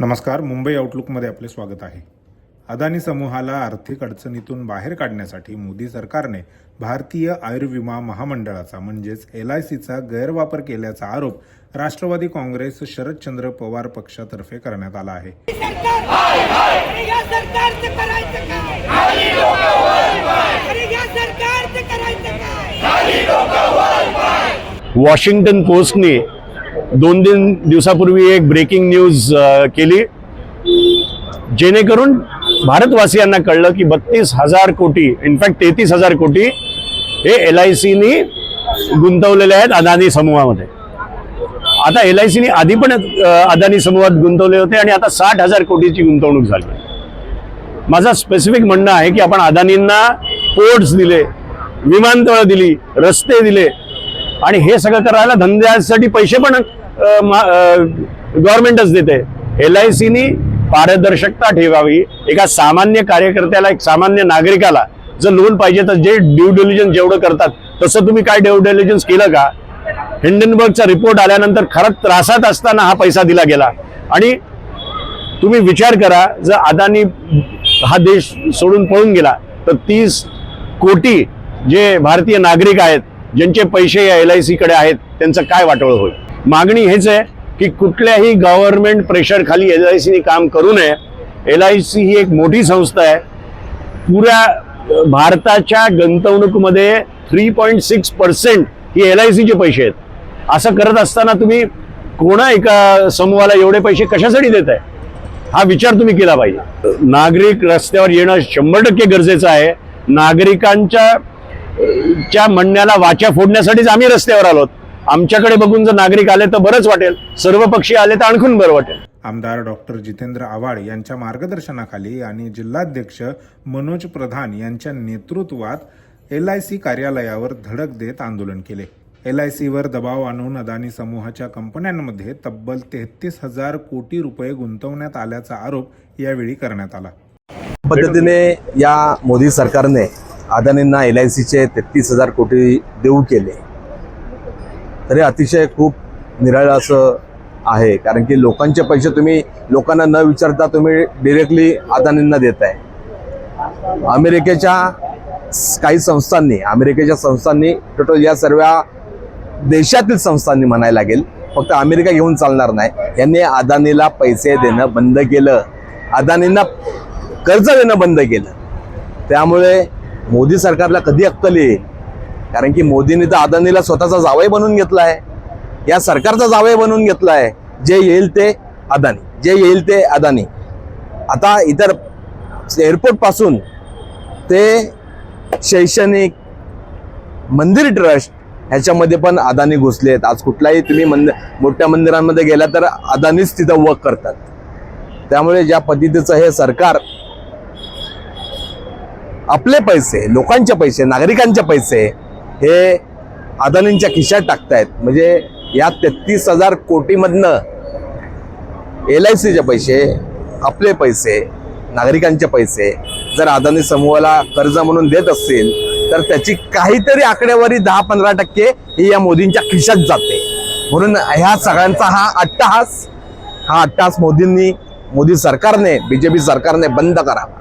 नमस्कार मुंबई आउटलुकमध्ये आपले स्वागत आहे. अदानी समूहाला आर्थिक अडचणीतून बाहेर काढण्यासाठी मोदी सरकारने भारतीय आयुर्विमा महामंडळाचा म्हणजेच एल आय सीचा गैरवापर केल्याचा आरोप राष्ट्रवादी काँग्रेस शरदचंद्र पवार पक्षातर्फे करण्यात आला आहे. अरे या सरकारचं करायचं काय? अरे या सरकारचं करायचं काय? वॉशिंग्टन पोस्टने दोन तीन दिवसापूर्वी एक ब्रेकिंग न्यूज केली. जेणेकरून भारतवासियांना कळलं की बत्तीस हजार कोटी इनफॅक्ट तेहतीस हजार कोटी हे एल आय सीनी गुंतवलेले आहेत अदानी समूहामध्ये. आता एल आय सीनी आधी पण अदानी समूहात गुंतवले होते आणि आता साठ हजार कोटीची गुंतवणूक झाली. माझं स्पेसिफिक म्हणणं आहे की आपण अदानींना पोर्ट्स दिले विमानतळं दिली रस्ते दिले आणि हे सगळं करायला धंद्यासाठी पैसे पण गव्हर्नमेंटच देते. एल आय सीनी पारदर्शकता ठेवावी. एका सामान्य कार्यकर्त्याला एक सामान्य नागरिकाला जर लोन पाहिजे तर जे ड्यू डिलिजन्स जेवढं करतात तसं तुम्ही काय ड्यू डिलिजन्स केलं का? हिंडनबर्गचा रिपोर्ट आल्यानंतर खरंच त्रासात असताना हा पैसा दिला गेला. आणि तुम्ही विचार करा जर अदानी हा देश सोडून पळून गेला तर तीस कोटी जे भारतीय नागरिक आहेत ज्यांचे पैसे या एल आय सीकडे आहेत त्यांचं काय वाटोळ होईल? मागणी हेच आहे की कुठल्याही गव्हर्नमेंट प्रेशर खाली एल आय सीने काम करू नये. एल आय सी ही एक मोठी संस्था आहे. पुऱ्या भारताच्या गुंतवणूकमध्ये थ्री पॉईंट सिक्स पर्सेंट ही एल आय सीचे पैसे आहेत. असं करत असताना तुम्ही कोणा एका समूहाला एवढे पैसे कशासाठी देत आहे हा विचार तुम्ही केला पाहिजे. नागरिक रस्त्यावर येणं शंभर टक्के गरजेचं आहे. नागरिकांच्या च्या म्हणण्याला वाचा फोडण्यासाठीच आम्ही रस्त्यावर आलोत. आमच्याकडे बघून जर नागरिक आले तर बरंच वाटेल. सर्व पक्षी आले तर आणखून बरं वाटेल. आमदार डॉक्टर जितेंद्र आव्हाड यांच्या मार्गदर्शनाखाली आणि जिल्हाध्यक्ष मनोज प्रधान यांच्या नेतृत्वात एल आय सी कार्यालयावर धडक देत आंदोलन केले. एल आय सीवर दबाव आणून अदानी समूहाच्या कंपन्यांमध्ये तब्बल तेहतीस हजार कोटी रुपये गुंतवण्यात आल्याचा आरोप यावेळी करण्यात आला. पद्धतीने या मोदी सरकारने अदानींना एल आय सीचे तेहतीस हजार कोटी देऊ केले. तरी अतिशय खूप निराळं असं आहे. कारण की लोकांचे पैसे तुम्ही लोकांना न विचारता तुम्ही डिरेक्टली अदानींना देताय. अमेरिकेच्या काही संस्थांनी अमेरिकेच्या संस्थांनी टोटल या सर्व देशातील संस्थांनी म्हणायला लागेल फक्त अमेरिका घेऊन चालणार नाही. यांनी अदानीला पैसे देणं बंद केलं. अदानींना कर्ज देणं बंद केलं. त्यामुळे मोदी सरकारला कधी अक्कल येईल? कारण की मोदींनी तर अदानीला स्वतःचा जावई बनवून घेतला आहे या सरकारचा जावई बनवून घेतला आहे जे येईल ते अदानी. जे येईल ते अदानी. आता इतर एअरपोर्टपासून ते शैक्षणिक मंदिर ट्रस्ट ह्याच्यामध्ये पण अदानी घुसले आहेत. आज कुठलाही तुम्ही मंदिर मोठ्या मंदिरांमध्ये गेला तर अदानीच तिथं वर्क करतात. त्यामुळे ज्या पद्धतीचं हे सरकार आपले पैसे लोकांचे पैसे नागरिकांचे पैसे हे अदानींच्या खिशात टाकतायत. म्हणजे या तेहतीस हजार कोटीमधनं एल आय सीचे पैसे आपले पैसे नागरिकांचे पैसे जर अदानी समूहाला कर्ज म्हणून देत असतील तर त्याची काहीतरी आकडेवारी दहा पंधरा टक्के ही या मोदींच्या खिशात जाते. म्हणून ह्या सगळ्यांचा हा अट्टहास हा अट्टहास मोदींनी मोदी सरकारने बीजेपी सरकारने बंद करावा.